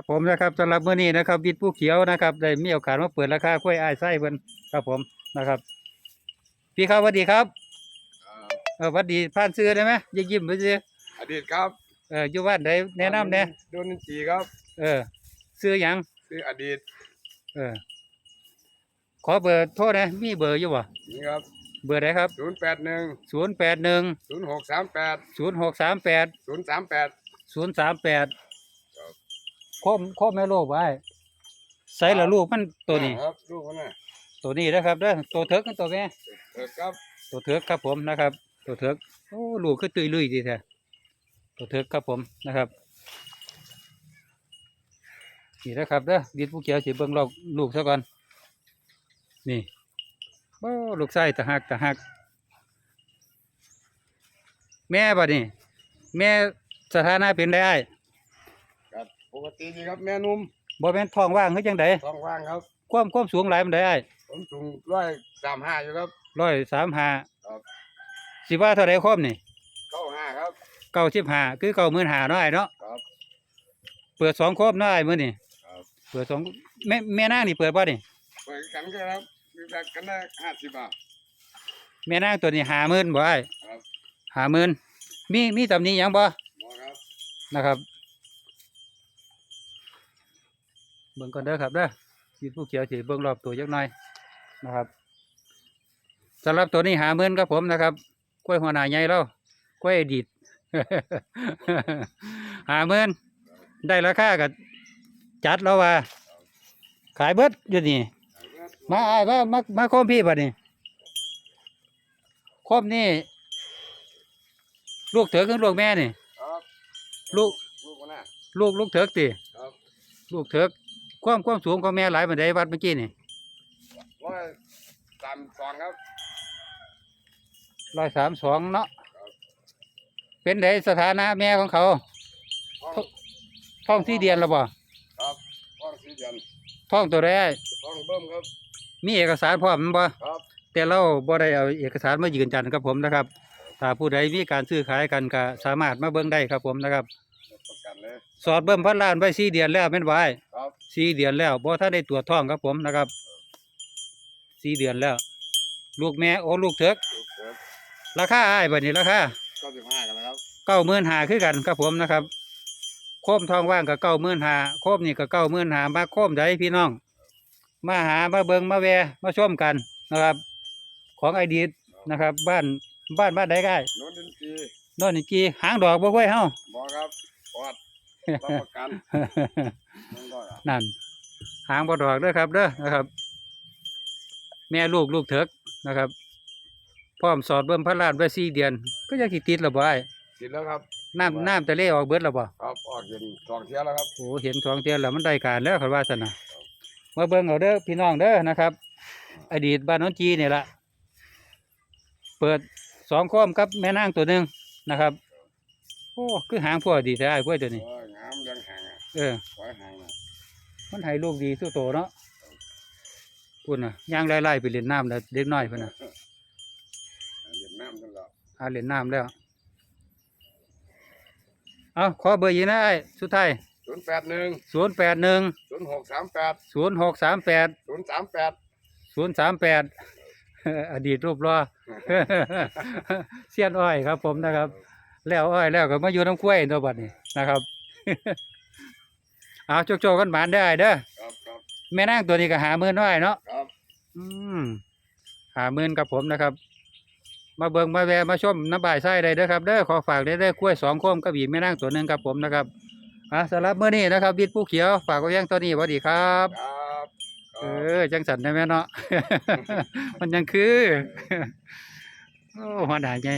ครับผมนะครับสำหรับมื้อนี้นะครับวิทย์ผู้เขียวนะครับได้มีโอกาสมาเปิดราคากล้วยอ้ายไส้เพิ่นครับผมนะครับ พี่ครับสวัสดีครับอ่าเออสวัสดีผ่านซื้อได้ไหมยิ้มยิ้มไปซื้ออดีตครับเอออยู่บ้านใดแนะนำแหน่โดนจีครับ เออซื้อหยังชื่ออดีต เออ ขอเบอร์โทรหนะมีเบอร์อยู่บ่นี่ครับ เบอร์ไหนครับศูนย์แปดหนึ่งศูนย์แปดหนึ่งศูนย์หกสามแปดศูนย์หกสามแปดศูนย์สามแปดศูนย์สามแปดครับ คมคมแม่ลูกไว้ใส่ละลูกมันตัวนี้ ครับลูกคนน่ะตัวนี้นะครับเด้อตัวเถิกกับตัวแม่ เออครับตัวเถิกครับผมนะครับ ตัวเถิกโอ้ลูกคือตุยลุยดีแท้ตัวเถิกครับผมนะครับนี่นะครับเด้อดิดผู้เขียวสิเบิ่งลอกลูกซะก่อนนี่โอ้ลูกไส้ตะหักตะหัก แม่บัดนี้ แม่สถานะเป็นได้อ้ายครับ ปกติดีครับแม่นุ่มบ่แม่นท้องว่างคือจังไดท้องว่างครับ ความความสูงหลายมันได้อ้ายผมสูงร้อยสามห้าอยู่ครับ ร้อยสามห้าครับ สิว่าเท่าไรครบนี่เข้าห้าครับ เก้าสิบห้าคือเก้าหมื่นห้าเนาะอ้ายเนาะครับเปิดสองครบเนาะอ้ายมื้อนี่ครับ เปิดสองแม่แม่นางนี่เปิดบ่นี่เปิดกันก็ครับมีแบบกันได้ห้าสิบบาท แม่นางตัวนี้ห้าหมื่นบ่อ้ายครับ ห้าหมื่นมีมีตำหนี้ยังบ่หมอครับนะครับ เบิ่งก่อนเด้อครับเด้อมีผู้เขียวสิเบิ่งรอบตัวจักหน่อยนะครับสำหรับตัวนี้ห้าหมื่นครับผมนะครับกล้วยหัวหน้าใหญ่แล้วกล้วยดีดห้าหมื่นได้ราคาก็จัดแล้วว่า ขายเบิดอยู่นี่มาอ้ายมามามาโคมพี่บัดนี้โคมนี่ ลูกเถอกับลูกแม่นี่ครับลูกลูกคนน่ะลูกลูกเถิกติครับลูกเถิก ความความสูงของแม่หลายบันไดวัดเมื่อกี้นี่ร้อยสามสองครับร้อยสามสองเนาะครับเป็นไดสถานะแม่ของเขาท้องท้องที่เดียนแล้วบ่ครับท้องสี่เดือนท้องตัวแรกท้องเบิ่มครับ มีเอกสารพร้อมแม่นบ่ครับ แต่เราบ่ได้เอาเอกสารมายืนยันครับผมนะครับ ถ้าผู้ใดมีการซื้อขายกันก็สามารถมาเบิ่งได้ครับผมนะครับรับประกันเลยสอดเบิ่มพันล้านไว้สี่เดือนแล้วแม่นบ่อ้ายครับ สี่เดือนแล้วบ่ถ้าได้ตรวจท้องครับผมนะครับสี่เดือนแล้ว ลูกแม่โอ้ลูกเถิกลูกเสือราคาอ้ายบัดนี้ราคาเก้าสิบห้ากันนะครับเก้าหมื่นหาคือกันครับผมนะครับ โคมทองว่างกับเก้าหมื่นหาโคมนี่กับเก้าหมื่นหามาโคมใดพี่น้อง มาหามาเบิงมาแวะมาชมกันนะครับ ของไอดีนะครับ บ้านบ้านบ้านใดก็ได้โน้นดินจีโนนอีกกีหางดอกบ่ค่อยเฮาบอครับปอดรับประกัน นั่นก็อะนั่น หางบ่ดอกเด้อครับเด้อนะครับ แม่ลูกลูกเถิกนะครับพร้อมสอดเบิ่มพระราชไว้สี่เดือน ก็ยังสิติดและบ่ไอ้ติดแล้วครับน้ำน้ำทะเลออกเบิดและบ่ครับออกเย็นสองเที่ยวแล้วครับโอ้เห็นสองเทียนแล้วมันได้การแล้วคันว่าซั่นน่ะมาเบิ่งเอาเด้อพี่น้องเด้อนะครับ อดีตบ้านโน้นจีนี่ละเปิดสองโคมกับแม่นางตัวหนึ่งนะครับโอ้คือหางพวดีแท้ไอ้พวกตัวนี้ เออปล่อยห่างอะมันให้ลูกดีสู้โตเนาะพุ่นน่ะย่างไล่ๆไปเล่นน้ำแล้วเด็กน้อยพุ่นน่ะเย็นน้ำนั่นแหละหาเล่นน้ำแล้วเอาขอเบอร์ยีกนะไอ้สุดท้ายศูนย์แปดหนึ่งศูนย์แปดหนึ่งศูนย์หกสามแปดศูนย์หกสามแปดศูนย์สามแปดศูนย์สามแปดอดีตรูปรอเสียนอ้อยครับ ผมนะครับ แล้วอ้อยแล้วก็มาอยู่น้ำกล้วยตัวบัดนี้นะครับ เอาโจกโจกกันหมานได้เด้อครับครับแม่นางตัวนี้ก็หาหมื่นน้อยเนาะครับอืมหาหมื่นกับผมนะครับ มาเบิงมาแวะมาชมน้ำบ่ายไส้ได้เด้อครับเด้อขอฝากได้เด้อกล้วยสองโคมกับอีกแม่นางตัวหนึ่งครับผมนะครับอะสำหรับมื้อนี้นะครับวิทย์ผู้เขียวฝากไว้ยังตัวนี้สวัสดีครับ ครับคเอรับ อ จังสันได้ไหมเนาะ มันยังคือ โอ้หัวหน้าใหญ่